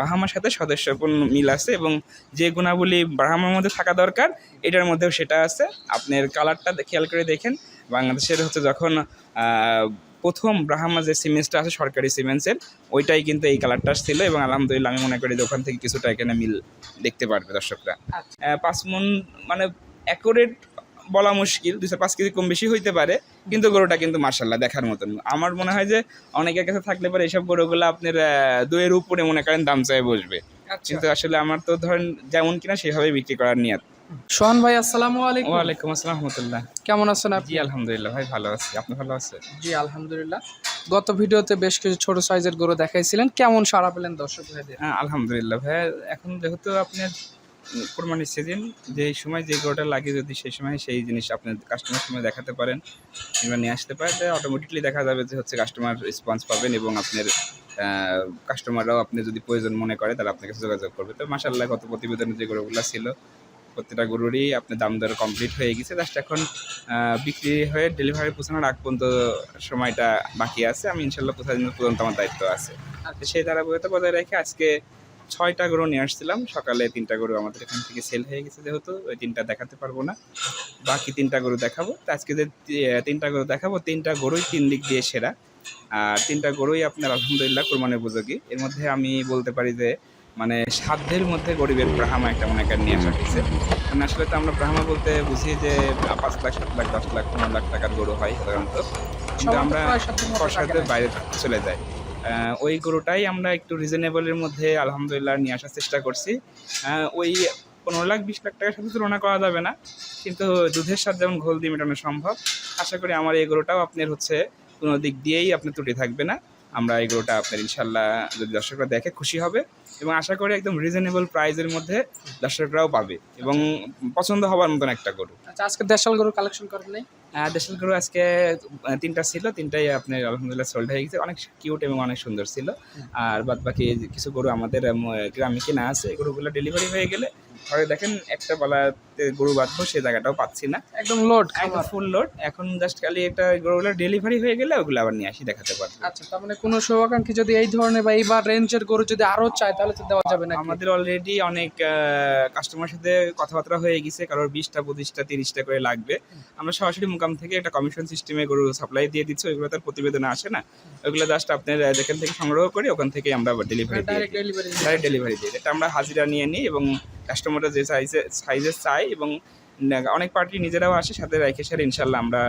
বাহামার সাথে সদস্যপূর্ণ মিল আছে এবং যে গুণাবলী বাহামার মধ্যে থাকা দরকার এটার মধ্যেও সেটা আছে। আপনার কালারটা খেয়াল করে দেখেন। বাংলাদেশের হচ্ছে যখন প্রথম ব্রাহ্মা যে সিমেন্টসটা আছে সরকারি সিমেন্টসের ওইটাই কিন্তু এই কালারটা ছিল এবং আলহামদুলিল্লাহ আমি মনে করি যে ওখান থেকে কিছুটা এখানে মিল দেখতে পারবে দর্শকরা। আচ্ছা। পাঁচ মন মানে অ্যাকোরেট বলা মুশকিল দুশো পাঁচ কেজি কম বেশি হইতে পারে কিন্তু গরুটা কিন্তু মার্শাল্লাহ দেখার মতন। আমার মনে হয় যে অনেকের কাছে থাকলে পরে এইসব গরুগুলো আপনার আহ, দুইয়ের উপরে মনে করেন দাম চাই বসবে। আচ্ছা। কিন্তু আসলে আমার তো ধরেন যেমন কিনা সেভাবে বিক্রি করার নিয়ত। সোহান ভাই আসসালামু আলাইকুম। ওয়ালাইকুম আসসালাম রহমতুল্লাহ। কেমন আছেন আপনি? আলহামদুলিল্লাহ ভাই ভালো আছি। আপনি ভালো আছেন? জি আলহামদুলিল্লাহ। গত ভিডিওতে বেশ কিছু ছোট সাইজের গরু দেখাইছিলেন। কেমন সাড়া পেলেন দর্শক ভাইদের? হ্যাঁ আলহামদুলিল্লাহ ভাই। এখন যেহেতু আপনার কোরবানির সিজন যে সময় যে গরুটা লাগে যদি সেই সময় সেই জিনিস আপনার কাস্টমার সময় দেখাতে পারেন কিংবা নিয়ে আসতে পারেন অটোমেটিকলি দেখা যাবে যে হচ্ছে কাস্টমার রেসপন্স পাবেন এবং আপনার কাস্টমাররাও আপনি যদি প্রয়োজন মনে করে তাহলে আপনার কাছে যোগাযোগ করবে। তো মাসাল্লাহ গত প্রতিবেদনে যে গরুগুলো ছিল প্রত্যেকটা গরুরই আপনার দাম দর কমপ্লিট হয়ে গেছে। জাস্ট এখন বিক্রি হয়ে ডেলিভারি পৌঁছানোর আগ পর্যন্ত সময়টা বাকি আছে। আমি ইনশাল্লাহ পৌঁছানোর পর্যন্ত আমার দায়িত্ব আছে। তো সেই ধারাবাহিকতা বজায় রেখে আজকে ছয়টা গরু নিয়ে আসছিলাম। সকালে তিনটা গরু আমাদের এখান থেকে সেল হয়ে গেছে যেহেতু ওই তিনটা দেখাতে পারব না। বাকি তিনটা গরু দেখাবো। তো আজকে যে তিনটা গরু দেখাবো তিনটা গরুই তিন দিক দিয়ে সেরা। আর তিনটা গরুই আপনার আলহামদুলিল্লাহ কোরবানির উপযোগী। এর মধ্যে আমি বলতে পারি যে মানে সাধ্যের মধ্যে গরিবের ব্রাহ্মা একটা মনে করেন নিয়ে আসা হয়েছে। মানে আসলে তো আমরা ব্রাহ্মা বলতে বুঝি যে পাঁচ লাখ সাত লাখ দশ লাখ পনেরো লাখ টাকার গরু হয় সাধারণত। কিন্তু আমরা খরচাতে বাইরে চলে যায় আহ, ওই গরুটাই আমরা একটু রিজনেবলের মধ্যে আলহামদুলিল্লাহ নিয়ে আসার চেষ্টা করছি। ওই পনেরো লাখ, বিশ লাখ টাকার সাথে তুলনা করা যাবে না, কিন্তু দুধের সাথে যেমন ঘোল দিয়ে মেটানো সম্ভব, আশা করি আমার এই গরুটাও আপনার হচ্ছে কোনো দিক দিয়েই আপনার ত্রুটি থাকবে না। আমরা এই গরুটা আপনার ইনশাল্লাহ যদি দর্শকরা দেখে খুশি হবে এবং আশা করি একদম রিজনেবল প্রাইজের মধ্যে দর্শকরাও পাবে এবং পছন্দ হওয়ার মতন একটা গরু। আচ্ছা আজকে দেশাল গরু কালেকশন করেন নাই? দেশাল গরু আজকে তিনটা ছিল তিনটাই আপনার আলহামদুলিল্লাহ সোল্ড হয়ে গেছে। অনেক কিউট এবং অনেক সুন্দর ছিল। আর বাদ বাকি কিছু গরু আমাদের গ্রামে কেনা আছে গরুগুলো ডেলিভারি হয়ে গেলে ঘরে দেখেন একটা বলাতে গরু বাঁধবো সে জায়গাটাও পাচ্ছি না। একদম লোড একদম ফুল লোড এখন জাস্ট খালি একটা গরুগুলো ডেলিভারি হয়ে গেলে ওগুলো আবার নিয়ে আসি দেখাতে পারব। আচ্ছা তার মানে কোনো শুভাকাঙ্ক্ষী যদি এই ধরনের বা এইবার রেঞ্জের গরু যদি আরও চায় তাহলে তো দেওয়া যাবে না আমাদের অলরেডি অনেক কাস্টমার সাথে কথাবার্তা হয়ে গেছে কারোর বিশটা পঁচিশটা তিরিশটা করে লাগবে। আমরা সরাসরি মুকাম থেকে একটা কমিশন সিস্টেমে গরু সাপ্লাই দিয়ে দিচ্ছি ওইগুলো তার প্রতিবেদনে আসে না। ওইগুলো জাস্ট আপনার যেখান থেকে সংগ্রহ করি ওখান থেকে আমরা ডেলিভারি ডাইরেক্ট ডেলিভারি দিই। এটা আমরা হাজিরা নিয়ে নিই এবং কাস্টমাররা যে সাইজে সাইজে চাই এবং অনেক পার্টি নিজেরাও আসে সাথে রেখে সারে ইনশাল্লাহ আমরা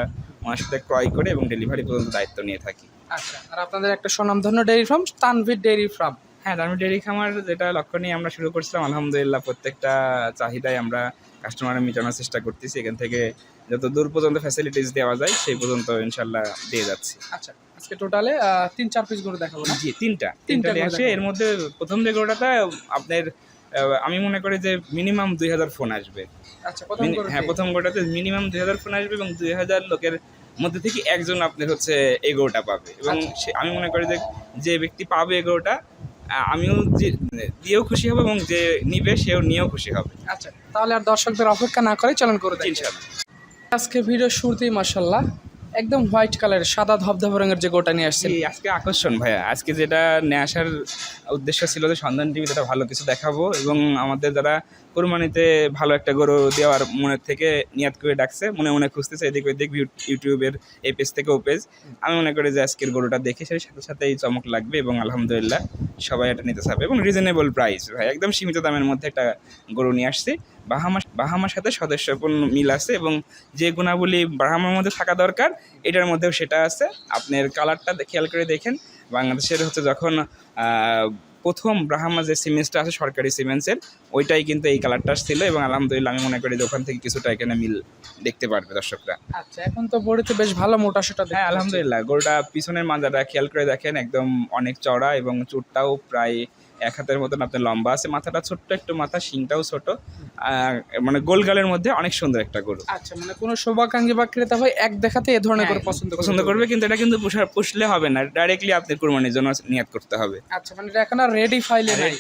ওনার সাথে ক্রয় করে এবং ডেলিভারি পর্যন্ত দায়িত্ব নিয়ে থাকি। আচ্ছা আর আপনাদের একটা স্বনামধন্য dairy farm Tanvir dairy farm হ্যাঁ দামি ডেয়ারি খামার যেটা লক্ষ্য নিয়ে আমরা শুরু করছিলাম আলহামদুলিল্লাহ প্রত্যেকটা চাহিদাই আমরা কাস্টমারের মেটানোর চেষ্টা করতেছি। এখান থেকে যত দূর পর্যন্ত ফ্যাসিলিটিস দেওয়া যায় সেই পর্যন্ত ইনশাল্লাহ দিয়ে যাচ্ছি। আচ্ছা আজকে টোটালে তিন চার পিস গরু দেখাবো জি তিনটা। তিনটা আসে এর মধ্যে প্রথম যে গরুটাতে আপনার আমি মনে করি যে মিনিমাম দুই হাজার ফোন আসবে। আচ্ছা প্রথম হ্যাঁ প্রথম গরুটাতে মিনিমাম দুই হাজার ফোন আসবে এবং দুই হাজার লোকের মধ্যে থেকে একজন আপনার হচ্ছে এই গরুটা পাবে। এবং আচ্ছা। আমি মনে করি যে যে ব্যক্তি পাবে আহ, আমিও যে- দিয়েও খুশি হব এবং যে নিবে সেও নিয়েও খুশি হবে। আচ্ছা তাহলে আর দর্শকদের অপেক্ষা না করে চলন করে ইনশাল্লাহ আজকে ভিডিও শুরুতেই মার্শাল্লাহ একদম হোয়াইট কালারের সাদা ধবধবে রঙের যে গোটা নিয়ে আসছেন। জি, আজকে আকর্ষণ ভাইয়া। আজকে যেটা নিয়ে আসার উদ্দেশ্য ছিল যে সন্ধান টিভিতে একটা ভালো কিছু দেখাবো এবং আমাদের যারা কোরবানিতে ভালো একটা গরু দেওয়ার মনের থেকে নিয়াত করে ডাকছে মনে মনে খুঁজতেছে এদিক ওইদিক ইউ- ইউটিউবের এই পেজ থেকে ও পেজ আমি মনে করি যে আজকের গরুটা দেখে সেই সাথে সাথেই চমক লাগবে এবং আলহামদুলিল্লাহ। সবাই এটা নিতে চাবে এবং রিজনেবল প্রাইস ভাই, একদম সীমিত দামের মধ্যে একটা গরু নিয়ে আসছে। বাহামা, বাহামার সাথে সদস্যপূর্ণ মিল আছে এবং যে গুণাবলী বাহামার মধ্যে থাকা দরকার, এটার মধ্যেও সেটা আছে। আপনার কালারটা খেয়াল করে দেখেন। বাংলাদেশের হচ্ছে যখন প্রথম ব্রাহ্মা যে সিমেন্সটা আছে সরকারি সিমেন্সের ওইটাই কিন্তু এই কালারটা ছিল এবং আলহামদুলিল্লাহ আমি মনে করি যে ওখান থেকে কিছুটা এখানে মিল দেখতে পারবে দর্শকরা। আচ্ছা এখন তো পড়েছে বেশ ভালো মোটা সোটা হ্যাঁ আলহামদুলিল্লাহ গরুটা পিছনের মাজাটা খেয়াল করে দেখেন একদম অনেক চড়া এবং চুটটাও প্রায় এক হাতের মতন আপনার লম্বা আছে মাথাটা ছোট্ট একটু মাথা শিংটাও ছোট। মানে গোলগালের মধ্যে অনেক সুন্দর একটা গরু। আচ্ছা মানে কোনো শুভাকাঙ্ক্ষী বা ক্রেতা ভাই এক দেখাতে এ ধরনের হ্যাঁ, পছন্দ পছন্দ করবে কিন্তু এটা কিন্তু পুষা- পুষলে হবে না। ডাইরেক্টলি আপনি কুরবানির জন্য নিয়াত করতে হবে। আচ্ছা মানে এটা এখন আর রেডি ফাইলে নাই?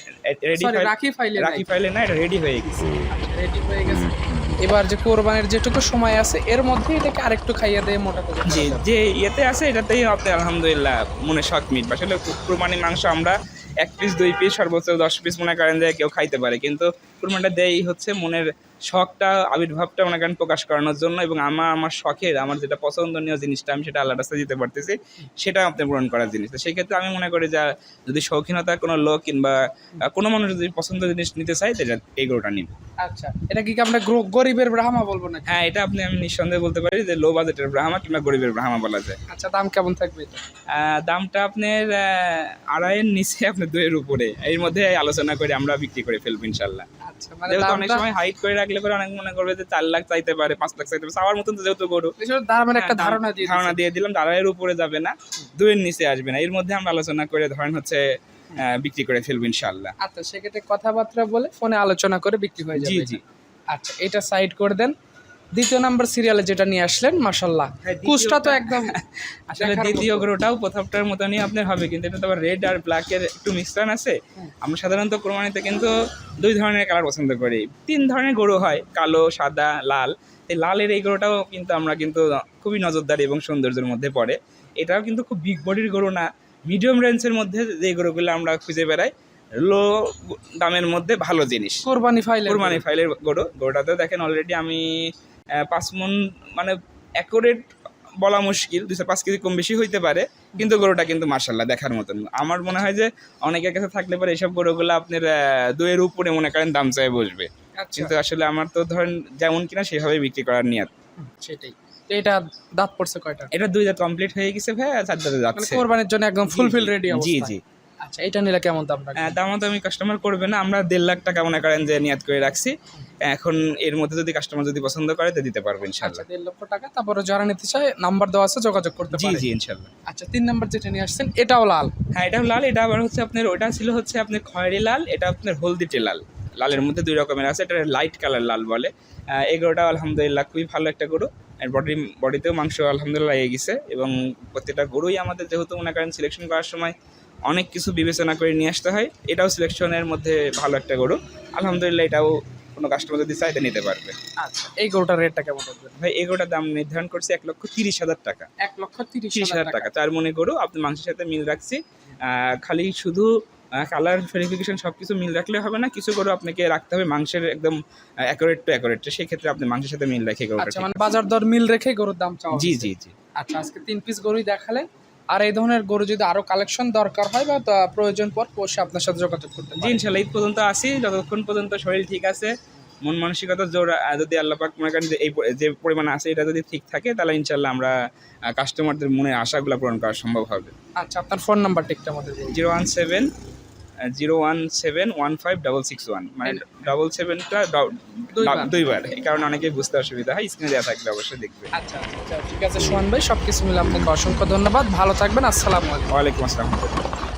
রেডি সরি রাখি ফাইলে নাই। রাখি ফাইলে না এটা রেডি হয়ে গেছে। রেডি হয়ে গেছে। এবার যে কোরবানির যেটুকু সময় আছে এর মধ্যে এটাকে আরেকটু খাইয়ে দেয় মোটা করে যে যে ইয়েতে আছে এটাতেই আপনি আলহামদুলিল্লাহ মনে শখ মিটবে। আসলে কুরবানির মাংস আমরা এক পিস দুই পিস সর্বোচ্চ দশ পিস মনে করেন যে কেউ খাইতে পারে। কিন্তু কুরমাটা দেয় হচ্ছে মনের শখটা আবির্ভাবটা মনে করেন প্রকাশ করানোর জন্য এবং আমার আমার শখের আমার যেটা পছন্দনীয় জিনিসটা আমি সেটা আল্লাহ রাস্তায় দিতে পারতেছি সেটা আপনি পূরণ করার জিনিস। তো সেই ক্ষেত্রে আমি মনে করি যে যদি শৌখিনতা কোনো লোক কিংবা কোনো মানুষ যদি পছন্দ জিনিস নিতে চায় তাহলে এই গরুটা নিবে। আচ্ছা এটা কি আমরা গরিবের ব্রাহ্মা বলব না হ্যাঁ এটা আপনি আমি নিঃসন্দেহে বলতে পারি যে লো বাজেটের ব্রাহ্মা কিংবা গরিবের ব্রাহ্মা বলা যায়। আচ্ছা দাম কেমন থাকবে আহ, দামটা আপনার আড়াইয়ের নিচে আপনার দুইয়ের উপরে। এর মধ্যে আলোচনা করে আমরা বিক্রি করে ফেলব ইনশাল্লাহ আচ্ছা মানে অনেক সময় হাইট করে রাখলে পরে অনেক মনে করবে যে চার লাখ চাইতে পারে পাঁচ লাখ চাইতে পারে। আমার মতন তো যেহেতু গরু। দামের একটা হ্যাঁ, ধারণা দিয়ে ধারণা দিয়ে দিলাম আড়াইয়ের উপরে যাবে না দুয়ের নিচে আসবে না। এর মধ্যে আমরা আলোচনা করে ধরেন হচ্ছে বিক্রি করে ফেলব ইনশাল্লাহ আচ্ছা সেক্ষেত্রে কথাবার্তা বলে ফোনে আলোচনা করে বিক্রি হয়ে যাবে জি। জি আচ্ছা এটা সাইড করে দেন। দ্বিতীয় নাম্বার সিরিয়ালে যেটা নিয়ে আসলেন মাশাল্লাহ হ্যাঁ, কুচটা তো একদম আসলে দ্বিতীয়। গরুটাও প্রথমটার মতনই আপনার হবে কিন্তু এটা তো আবার রেড আর ব্ল্যাকের একটু মিশ্রণ আছে। আমরা সাধারণত কোরবানিতে কিন্তু দুই ধরনের কালার পছন্দ করি। তিন ধরনের গরু হয় কালো সাদা লাল। এই লালের এই গরুটাও কিন্তু আমরা কিন্তু খুবই নজরদারি এবং সৌন্দর্যের মধ্যে পড়ে। এটাও কিন্তু খুব বিগ বডির গরু না। মিডিয়াম রেঞ্জের মধ্যে যে গরুগুলো আমরা খুঁজে বেড়াই লো দামের মধ্যে ভালো জিনিস। কোরবানি ফাইল কোরবানি ফাইলের গরু। গরুটাতে দেখেন অলরেডি আমি পাঁচ মন মানে অ্যাকোরেট বলা মুশকিল দুশো পাঁচ কেজি কম বেশি হইতে পারে কিন্তু গরুটা কিন্তু মার্শাল্লাহ দেখার মতন। আমার মনে হয় যে অনেকের কাছে থাকলে পরে এইসব গরুগুলো আপনার দুইয়ের উপরে মনে করেন দাম চাই বসবে। আচ্ছা। কিন্তু আসলে আমার তো ধরেন যেমন কিনা সেভাবে বিক্রি করার নিয়ত। সেটাই। তো এটা দাঁত পড়ছে কয়টা? এটা দুই দাঁত কমপ্লিট হয়ে গেছে ভাই চার দাঁতে মানে যাচ্ছে। কোরবানির জন্য একদম ফুলফিল রেডি জি। জি। আচ্ছা এটা নিলে কেমন দাম রাখবেন? দাম তো আমি কাস্টমার করবে না আমরা দেড় লাখ টাকা মনে করেন যে নিয়াত করে রাখছি। এখন এর মধ্যে যদি কাস্টমার যদি পছন্দ করে তো দিতে পারব আচ্ছা ইনশাল্লাহ দেড় লক্ষ টাকা। তারপরে যারা নিতে চায় নাম্বার দেওয়া আছে যোগাযোগ করতে জি জি ইনশাল্লাহ আচ্ছা তিন নাম্বার যেটা নিয়ে আসছেন এটাও লাল। হ্যাঁ এটাও লাল। এটা আবার হচ্ছে আপনার ওটা ছিল হচ্ছে আপনার খয়েরি লাল এটা আপনার হলদিটে লাল। লালের মধ্যে দুই রকমের আছে এটা লাইট কালার লাল বলে। গরুটা আলহামদুলিল্লাহ খুবই ভালো একটা গরু। আর বডি বডিতেও মাংস আলহামদুলিল্লাহ লেগে গেছে এবং প্রত্যেকটা গরুই আমাদের যেহেতু মনে করেন সিলেকশন করার সময় অনেক কিছু বিবেচনা করে নিয়ে আসতে হয়। এটাও সিলেকশনের মধ্যে ভালো একটা গরু। আলহামদুলিল্লাহ এটাও কোনো কাস্টমার যদি চাইতে নিতে পারবে। আচ্ছা এই গরুটার রেটটা কেমন ভাই এই গরুটার দাম নির্ধারণ করছে এক লক্ষ তিরিশ হাজার টাকা। এক লক্ষ তিরিশ হাজার টাকা। চার মনে গরু আপনি মাংসের সাথে মিল রাখছি। খালি শুধু কালার ভেরিফিকেশন সব কিছু মিল রাখলে হবে না কিছু গরু আপনাকে রাখতে হবে মাংসের একদম অ্যাকোরেট টু অ্যাকোরেট সেই ক্ষেত্রে আপনি মাংসের সাথে মিল রাখে গরুটা আচ্ছা মানে বাজার দর মিল রেখে গরুর দাম চাওয়া জি জি জি। আচ্ছা আজকে তিন পিস গরুই দেখালেন আর এই ধরনের গরু যদি আরও কালেকশন দরকার হয় বা প্রয়োজন পর পোষে আপনার সাথে যোগাযোগ করতে জি ইনশাল্লাহ ঈদ পর্যন্ত আসি যতক্ষণ পর্যন্ত শরীর ঠিক আছে মন মানসিকতা জোর যদি আল্লাপাক মনে করেন যে এই যে পরিমাণ আছে এটা যদি ঠিক থাকে তাহলে ইনশাল্লাহ আমরা কাস্টমারদের মনে আশাগুলো পূরণ করা সম্ভব হবে। আচ্ছা আপনার ফোন নাম্বারটা একটু আমাদের zero one seven zero one seven one five double six one. মানে ডাবল সেভেনটা দুইবার। এই কারণে অনেকে বুঝতে অসুবিধা হয় স্ক্রিনে দেওয়া থাকলে অবশ্যই দেখবে। আচ্ছা আচ্ছা আচ্ছা, ঠিক আছে সোহান ভাই সব কিছু মিলে আপনাকে অসংখ্য ধন্যবাদ। ভালো থাকবেন আসসালামু আলাইকুম। ওয়ালাইকুম আসসালাম।